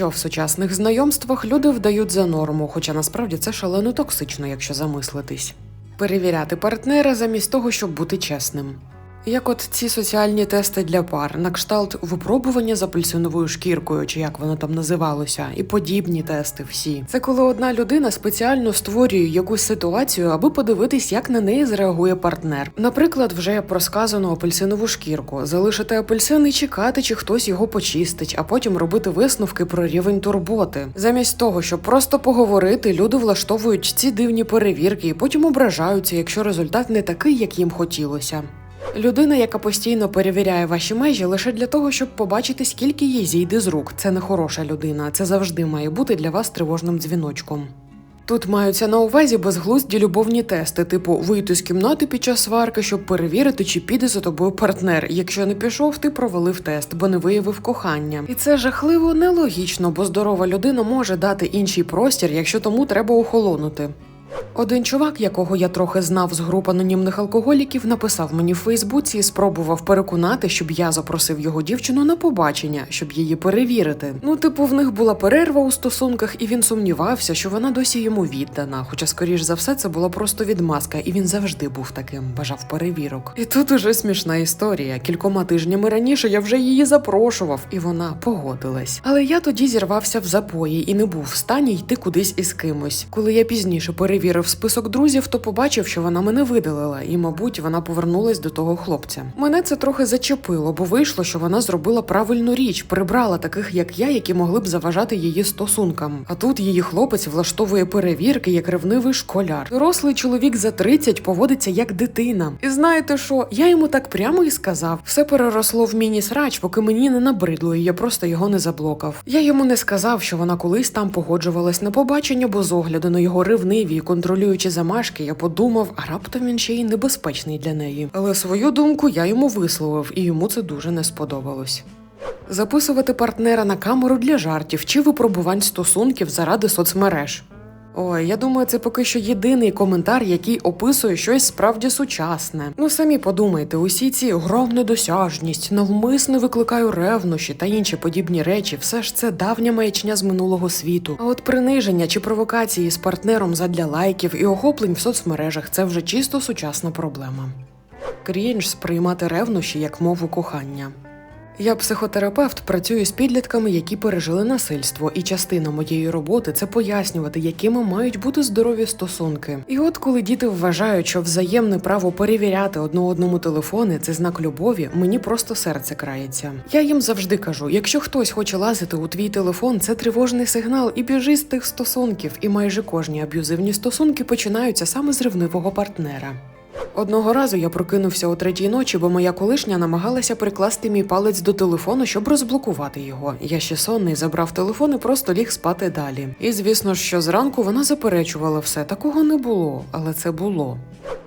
що в сучасних знайомствах люди вдають за норму, хоча насправді це шалено токсично, якщо замислитись. Перевіряти партнера замість того, щоб бути чесним. Як от ці соціальні тести для пар, на кшталт випробування з апельсиновою шкіркою, чи як воно там називалося, і подібні тести всі. Це коли одна людина спеціально створює якусь ситуацію, аби подивитись, як на неї зреагує партнер. Наприклад, вже про сказану апельсинову шкірку, залишити апельсин і чекати, чи хтось його почистить, а потім робити висновки про рівень турботи. Замість того, щоб просто поговорити, люди влаштовують ці дивні перевірки і потім ображаються, якщо результат не такий, як їм хотілося. Людина, яка постійно перевіряє ваші межі лише для того, щоб побачити, скільки їй зійде з рук. Це не хороша людина. Це завжди має бути для вас тривожним дзвіночком. Тут маються на увазі безглузді любовні тести, типу вийти з кімнати під час сварки, щоб перевірити, чи піде за тобою партнер. Якщо не пішов, ти провалив тест, бо не виявив кохання. І це жахливо нелогічно, бо здорова людина може дати інший простір, якщо тому треба охолонути. Один чувак, якого я трохи знав з груп анонімних алкоголіків, написав мені в Фейсбуці і спробував переконати, щоб я запросив його дівчину на побачення, щоб її перевірити. Ну, типу, в них була перерва у стосунках, і він сумнівався, що вона досі йому віддана. Хоча, скоріш за все, це була просто відмазка, і він завжди був таким, бажав перевірок. І тут уже смішна історія. Кількома тижнями раніше я вже її запрошував, і вона погодилась. Але я тоді зірвався в запої і не був в стані йти кудись із кимось. Коли я пізніше перевірив список друзів, то побачив, що вона мене видалила, і, мабуть, вона повернулась до того хлопця. Мене це трохи зачепило, бо вийшло, що вона зробила правильну річ, прибрала таких, як я, які могли б заважати її стосункам. А тут її хлопець влаштовує перевірки як ревнивий школяр. Дорослий чоловік за 30 поводиться як дитина. І знаєте що? Я йому так прямо і сказав. Все переросло в міні-срач, поки мені не набридло, і я просто його не заблокав. Я йому не сказав, що вона колись там погоджувалась на побачення, бо з огляду на його ревниві і контролюючі замашки, я подумав, а раптом він ще й небезпечний для неї. Але свою думку я йому висловив, і йому це дуже не сподобалось. Записувати партнера на камеру для жартів чи випробувань стосунків заради соцмереж. Ой, я думаю, це поки що єдиний коментар, який описує щось справді сучасне. Ну самі подумайте, усі ці гром недосяжність, навмисно викликаю ревнощі та інші подібні речі, все ж це давня маячня з минулого світу. А от приниження чи провокації з партнером задля лайків і охоплень в соцмережах це вже чисто сучасна проблема. Крінж сприймати ревнощі як мову кохання. Я психотерапевт, працюю з підлітками, які пережили насильство, і частина моєї роботи це пояснювати, якими мають бути здорові стосунки. І от коли діти вважають, що взаємне право перевіряти одне одному телефони це знак любові, мені просто серце крається. Я їм завжди кажу: якщо хтось хоче лазити у твій телефон, це тривожний сигнал і біжи з тих стосунків. І майже кожні аб'юзивні стосунки починаються саме з ревнивого партнера. Одного разу я прокинувся о третій ночі, бо моя колишня намагалася прикласти мій палець до телефону, щоб розблокувати його. Я ще сонний забрав телефон і просто ліг спати далі. І звісно ж, що зранку вона заперечувала все. Такого не було, але це було.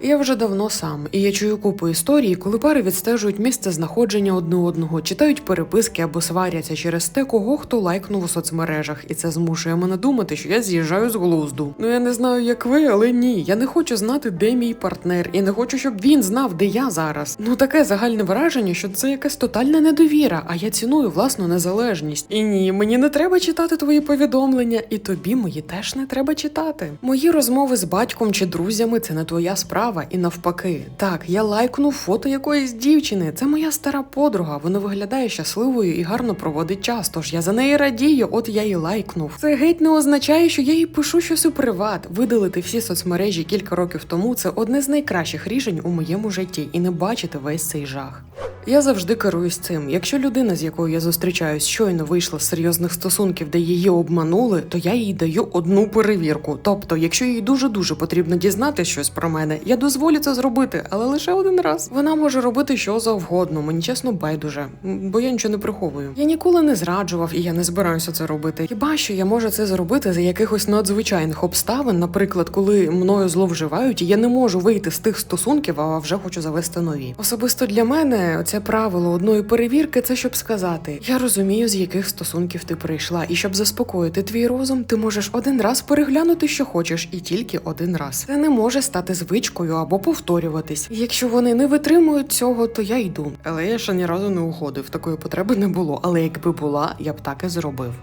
Я вже давно сам, і я чую купу історій, коли пари відстежують місце знаходження одне одного, читають переписки або сваряться через те, кого хто лайкнув у соцмережах, і це змушує мене думати, що я з'їжджаю з глузду. Ну я не знаю, як ви, але ні. Я не хочу знати, де мій партнер, і не хочу, щоб він знав, де я зараз. Ну таке загальне враження, що це якась тотальна недовіра, а я ціную власну незалежність. І ні, мені не треба читати твої повідомлення, і тобі мої теж не треба читати. Мої розмови з батьком чи друзями це не твоя справа, і навпаки. Так, я лайкнув фото якоїсь дівчини. Це моя стара подруга. Вона виглядає щасливою і гарно проводить час. Тож я за неї радію, от я і лайкнув. Це геть не означає, що я їй пишу щось у приват. Видалити всі соцмережі кілька років тому це одне з найкращих рішень у моєму житті, і не бачити весь цей жах. Я завжди керуюсь цим. Якщо людина, з якою я зустрічаюсь, щойно вийшла з серйозних стосунків, де її обманули, то я їй даю одну перевірку. Тобто, якщо їй дуже дуже потрібно дізнати щось про мене, я дозволю це зробити, але лише один раз. Вона може робити що завгодно, мені чесно байдуже, бо я нічого не приховую. Я ніколи не зраджував і я не збираюся це робити. Хіба що я можу це зробити за якихось надзвичайних обставин, наприклад, коли мною зловживають, і я не можу вийти з тих стосунків, а вже хочу завести нові. Особисто для мене це правило одної перевірки, це щоб сказати: я розумію, з яких стосунків ти прийшла, і щоб заспокоїти твій розум, ти можеш один раз переглянути, що хочеш, і тільки один раз. Це не може стати звичкою або повторюватись. Якщо вони не витримують цього, то я йду. Але я ще ні разу не уходив. Такої потреби не було. Але якби була, я б так і зробив.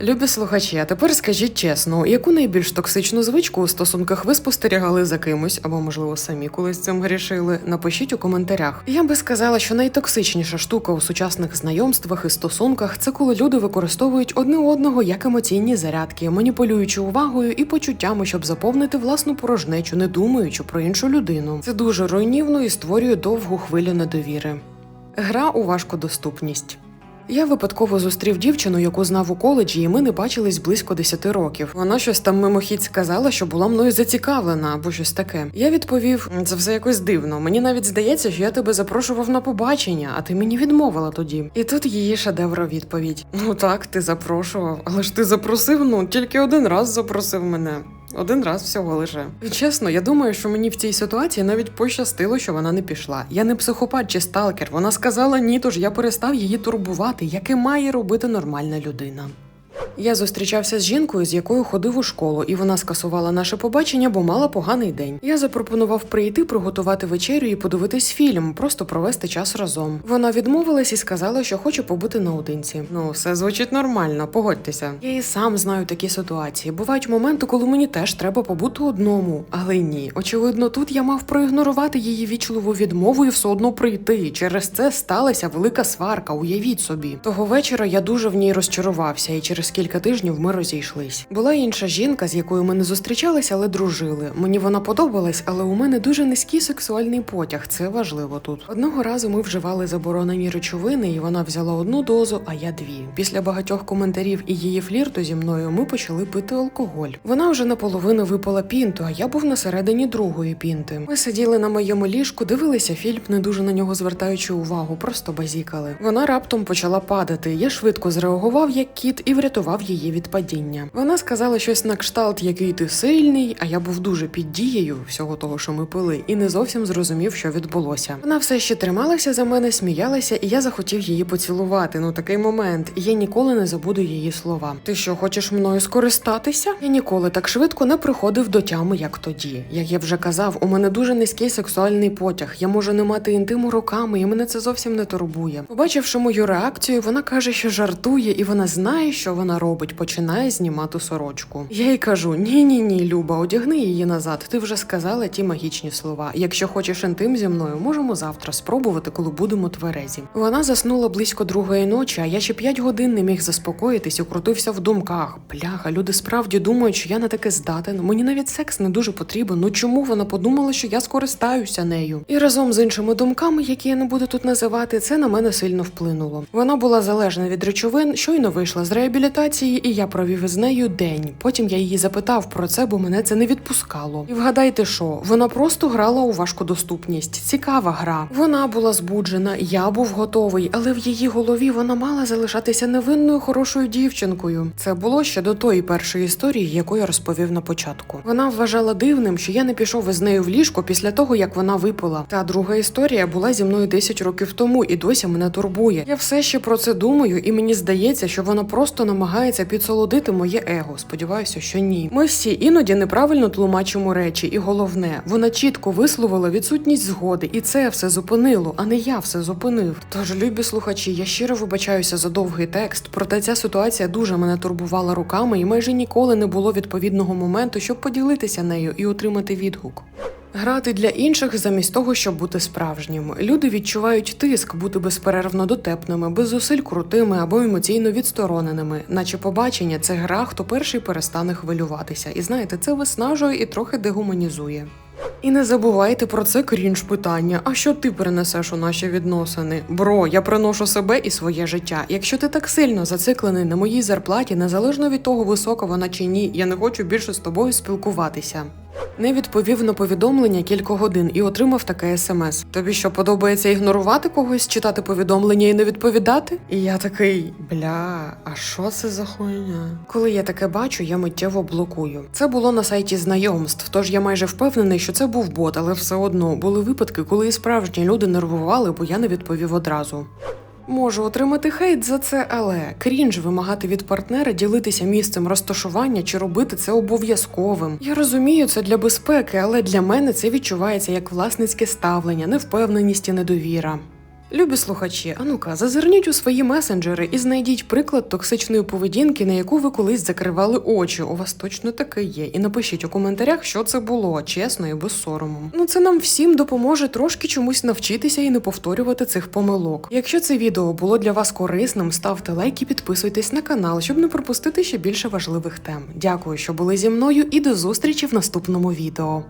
Любі слухачі, а тепер скажіть чесно, яку найбільш токсичну звичку у стосунках ви спостерігали за кимось, або можливо самі колись цим грішили? Напишіть у коментарях. Я би сказала, що найтоксичніша штука у сучасних знайомствах і стосунках це коли люди використовують одне одного як емоційні зарядки, маніпулюючи увагою і почуттями, щоб заповнити власну порожнечу, не думаючи про іншу людину. Це дуже руйнівно і створює довгу хвилю недовіри. Гра у важкодоступність. Я випадково зустрів дівчину, яку знав у коледжі, і ми не бачились близько 10 років. Вона щось там мимохідь сказала, що була мною зацікавлена або щось таке. Я відповів: це все якось дивно. Мені навіть здається, що я тебе запрошував на побачення, а ти мені відмовила тоді. І тут її шедевра відповідь: Ну так, ти запрошував, але ж ти запросив, ну тільки один раз запросив мене. Один раз всього лише. Чесно, я думаю, що мені в цій ситуації навіть пощастило, що вона не пішла. Я не психопат чи сталкер. Вона сказала ні, тож я перестав її турбувати, яке має робити нормальна людина. Я зустрічався з жінкою, з якою ходив у школу, і вона скасувала наше побачення, бо мала поганий день. Я запропонував прийти, приготувати вечерю і подивитись фільм, просто провести час разом. Вона відмовилась і сказала, що хоче побути наодинці. Ну, все звучить нормально, погодьтеся. Я і сам знаю такі ситуації. Бувають моменти, коли мені теж треба побути одному, але ні. Очевидно, тут я мав проігнорувати її вічливу відмову і все одно прийти. Через це сталася велика сварка. Уявіть собі. Того вечора я дуже в ній розчарувався, і через кілька тижнів ми розійшлись. Була інша жінка, з якою ми не зустрічалися, але дружили. Мені вона подобалась, але у мене дуже низький сексуальний потяг. Це важливо тут. Одного разу ми вживали заборонені речовини, і вона взяла одну дозу, а я дві. Після багатьох коментарів і її флірту зі мною ми почали пити алкоголь. Вона вже наполовину випила пінту, а я був на середині другої пінти. Ми сиділи на моєму ліжку, дивилися фільм, не дуже на нього звертаючи увагу, просто базікали. Вона раптом почала падати. Я швидко зреагував як кіт і врятував її від падіння. Вона сказала щось на кшталт, який ти сильний, а я був дуже під дією всього того, що ми пили, і не зовсім зрозумів, що відбулося. Вона все ще трималася за мене, сміялася, і я захотів її поцілувати. Ну такий момент. Я ніколи не забуду її слова. Ти що, хочеш мною скористатися? Я ніколи так швидко не приходив до тями, як тоді. Як я вже казав, у мене дуже низький сексуальний потяг. Я можу не мати інтиму руками, і мене це зовсім не турбує. Побачивши мою реакцію, вона каже, що жартує, і вона знає, що вона починає знімати сорочку. Я їй кажу: ні, ні, ні, Люба, одягни її назад. Ти вже сказала ті магічні слова. Якщо хочеш інтим зі мною, можемо завтра спробувати, коли будемо тверезі. Вона заснула близько другої ночі, а я ще п'ять годин не міг заспокоїтись і крутився в думках. Бляха, люди справді думають, що я на таке здатен. Мені навіть секс не дуже потрібен. Ну чому вона подумала, що я скористаюся нею? І разом з іншими думками, які я не буду тут називати, це на мене сильно вплинуло. Вона була залежна від речовин, щойно вийшла з реабілітації, і я провів із нею день. Потім я її запитав про це, бо мене це не відпускало. І вгадайте, що вона просто грала у важкодоступність. Цікава гра. Вона була збуджена, я був готовий, але в її голові вона мала залишатися невинною хорошою дівчинкою. Це було ще до тої першої історії, яку я розповів на початку. Вона вважала дивним, що я не пішов із нею в ліжко після того, як вона випила. Та друга історія була зі мною 10 років тому і досі мене турбує. Я все ще про це думаю, і мені здається, що вона просто намагається підсолодити моє его. Сподіваюся, що ні. Ми всі іноді неправильно тлумачимо речі, і головне, вона чітко висловила відсутність згоди, і це все зупинило, а не я все зупинив. Тож, любі слухачі, я щиро вибачаюся за довгий текст, проте ця ситуація дуже мене турбувала руками, і майже ніколи не було відповідного моменту, щоб поділитися нею і отримати відгук. Грати для інших замість того, щоб бути справжнім. Люди відчувають тиск бути безперервно дотепними, без зусиль крутими або емоційно відстороненими, наче побачення це гра, хто перший перестане хвилюватися. І знаєте, це виснажує і трохи дегуманізує. І не забувайте про це крінж питання. А що ти перенесеш у наші відносини? Бро, я приношу себе і своє життя. Якщо ти так сильно зациклений на моїй зарплаті, незалежно від того, висока вона чи ні, я не хочу більше з тобою спілкуватися. Не відповів на повідомлення кілька годин і отримав таке смс. Тобі що подобається ігнорувати когось, читати повідомлення і не відповідати? І я такий бля, а що це за хуйня? Коли я таке бачу, я миттєво блокую. Це було на сайті знайомств, тож я майже впевнений, що це був бот, але все одно були випадки, коли і справжні люди нервували, бо я не відповів одразу. Можу отримати хейт за це, але крінж вимагати від партнера ділитися місцем розташування чи робити це обов'язковим. Я розумію це для безпеки, але для мене це відчувається як власницьке ставлення, невпевненість і недовіра. Любі слухачі, а ну-ка, зазирніть у свої месенджери і знайдіть приклад токсичної поведінки, на яку ви колись закривали очі. У вас точно таке є. І напишіть у коментарях, що це було, чесно і без сорому. Ну це нам всім допоможе трошки чомусь навчитися і не повторювати цих помилок. Якщо це відео було для вас корисним, ставте лайк і підписуйтесь на канал, щоб не пропустити ще більше важливих тем. Дякую, що були зі мною, і до зустрічі в наступному відео.